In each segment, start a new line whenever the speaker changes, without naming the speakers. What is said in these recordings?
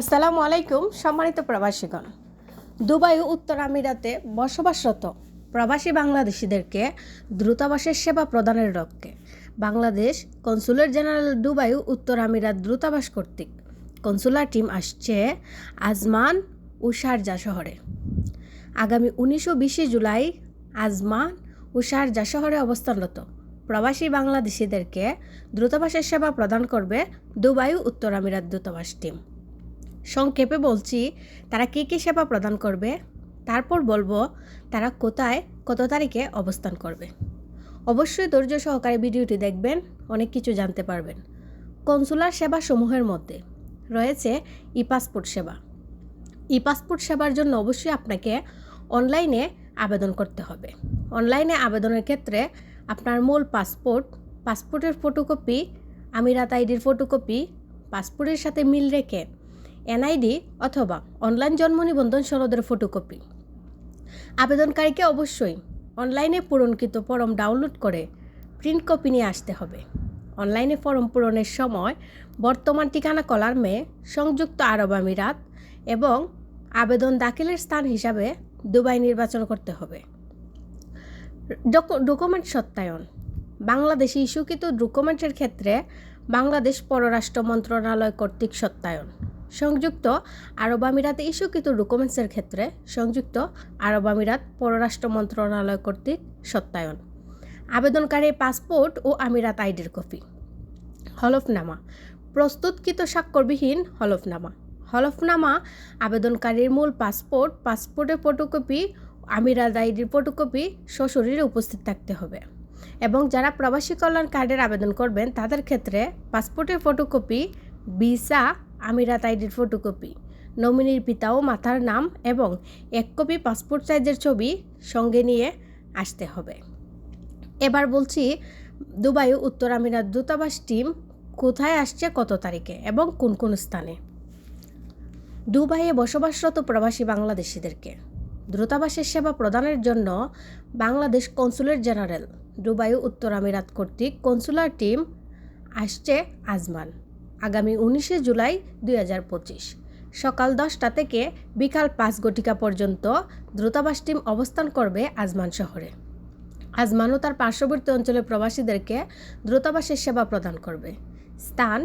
আসসালামু আলাইকুম, সম্মানিত প্রবাসীগণ। দুবাই উত্তর আমিরাতে বসবাসরত প্রবাসী বাংলাদেশিদেরকে দ্রুতাবাসের সেবা প্রদানের লক্ষ্যে বাংলাদেশ কনসুলেট জেনারেল দুবাই উত্তর আমিরাত দ্রুতাবাস কর্তৃক কনসুলার টিম আসছে আজমান ও শারজা শহরে। আগামী উনিশশো বিশে জুলাই আজমান ও শারজা শহরে অবস্থানরত প্রবাসী বাংলাদেশিদেরকে দ্রুতাবাসের সেবা প্রদান করবে দুবাই উত্তর আমিরাত দূতাবাস টিম। সংক্ষেপে বলছি, তারা কী কী সেবা প্রদান করবে? তারপর বলব, তারা কোথায়, কত তারিখে অবস্থান করবে? অবশ্যই ধৈর্য সহকারে ভিডিওটি দেখবেন, অনেক কিছু জানতে পারবেন। কনসুলার সেবা সমূহের মধ্যে রয়েছে ই পাসপোর্ট সেবা। ই পাসপোর্ট সেবার জন্য অবশ্যই আপনাকে অনলাইনে আবেদন করতে হবে। অনলাইনে আবেদনের ক্ষেত্রে আপনার মূল পাসপোর্ট, পাসপোর্টের ফটোকপি, আমিরাত আইডির ফটোকপি, পাসপোর্টের সাথে মিল রেখে এনআইডি অথবা অনলাইন জন্ম নিবন্ধন সনদের ফটোকপি। আবেদনকারীকে অবশ্যই অনলাইনে পূরণকৃত ফর্ম ডাউনলোড করে প্রিন্ট কপি নিয়ে আসতে হবে। অনলাইনে ফর্ম পূরণের সময় বর্তমান ঠিকানা কলার মেয়ে, সংযুক্ত আরব আমিরাত এবং আবেদন দাখিলের স্থান হিসাবে দুবাই নির্বাচন করতে হবে। ডকু- ডকুমেন্ট সত্যায়ন। বাংলাদেশি ইস্যুকৃত ডকুমেন্টের ক্ষেত্রে বাংলাদেশ পররাষ্ট্র মন্ত্রণালয় কর্তৃক সত্যায়ন। সংযুক্ত আরব আমিরাতে ইস্যুকৃত ডকুমেন্টসের ক্ষেত্রে সংযুক্ত আরব আমিরাত পররাষ্ট্র মন্ত্রণালয় কর্তৃক সত্যায়ন। আবেদনকারীর পাসপোর্ট ও আমিরাত আইডির কপি। হলফনামা। প্রস্তুতকৃত স্বাক্ষরবিহীন হলফনামা। হলফনামা আবেদনকারীর মূল পাসপোর্ট, পাসপোর্টের ফটোকপি, আমিরাত আইডির ফটোকপি, সশরীরে উপস্থিত থাকতে হবে। এবং যারা প্রবাসী কল্যাণ কার্ডের আবেদন করবেন, তাদের ক্ষেত্রে পাসপোর্টের ফটোকপি, ভিসা আমিরাত আইডির ফটোকপি। নমিনির পিতা ও মাতার নাম এবং এক কপি পাসপোর্ট সাইজের ছবি সঙ্গে নিয়ে আসতে হবে। এবার বলছি, দুবাই উত্তর আমিরাত দূতাবাস টিম কোথায় আসছে, কত তারিখে এবং কোন কোন স্থানে? দুবাইয়ে বসবাসরত প্রবাসী বাংলাদেশিদেরকে দূতাবাসের সেবা প্রদানের জন্য বাংলাদেশ কনসুলেট জেনারেল, দুবাই উত্তর আমিরাত কর্তৃক কনসুলার টিম আসছে আজমান। আগামী উনিশে জুলাই দুই হাজার পঁচিশ। সকাল দশটা থেকে বিকাল পাঁচ ঘটিকা পর্যন্ত দ্রুতাবাস টিম অবস্থান করবে আজমান শহরে। আজমান ও তার পার্শ্ববর্তী অঞ্চলের প্রবাসীদেরকে দ্রুতাবাসের সেবা প্রদান করবে। স্থান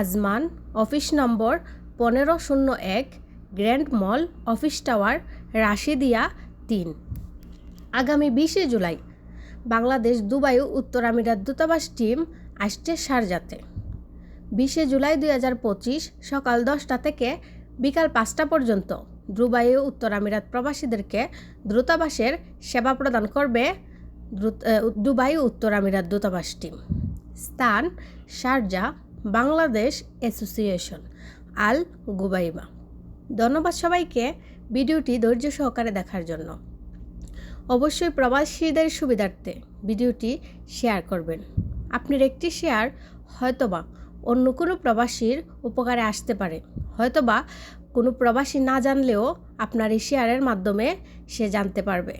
আজমান, অফিস নম্বর পনেরো শূন্য এক, grand mall, office tower, Rashidiya তিন। আগামী বিশে জুলাই বাংলাদেশ, দুবাই উত্তর আমিরাত দূতাবাস টিম আসছে শারজাতে বিশে জুলাই দুই হাজার পঁচিশ সকাল দশটা থেকে বিকাল পাঁচটা পর্যন্ত ও উত্তর আমিরাত প্রবাসীদেরকে দ্রুতাবাসের সেবা প্রদান করবে দুবাই উত্তর আমিরাত দূতাবাস টিম। স্থান Sharjah, Bangladesh association, Al Ghubaiba. ধন্যবাদ সবাইকে ভিডিওটি ধৈর্য সহকারে দেখার জন্য। অবশ্যই প্রবাসীদের সুবিধার্থে ভিডিওটি শেয়ার করবেন। আপনার একটি শেয়ার হয়তোবা অন্য কোনো প্রবাসীর উপকারে আসতে পারে। হয়তোবা কোনো প্রবাসী না জানলেও আপনার এই শেয়ারের মাধ্যমে সে জানতে পারবে।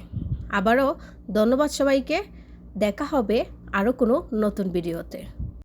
আবারও ধন্যবাদ সবাইকে। দেখা হবে আরও কোনো নতুন ভিডিওতে।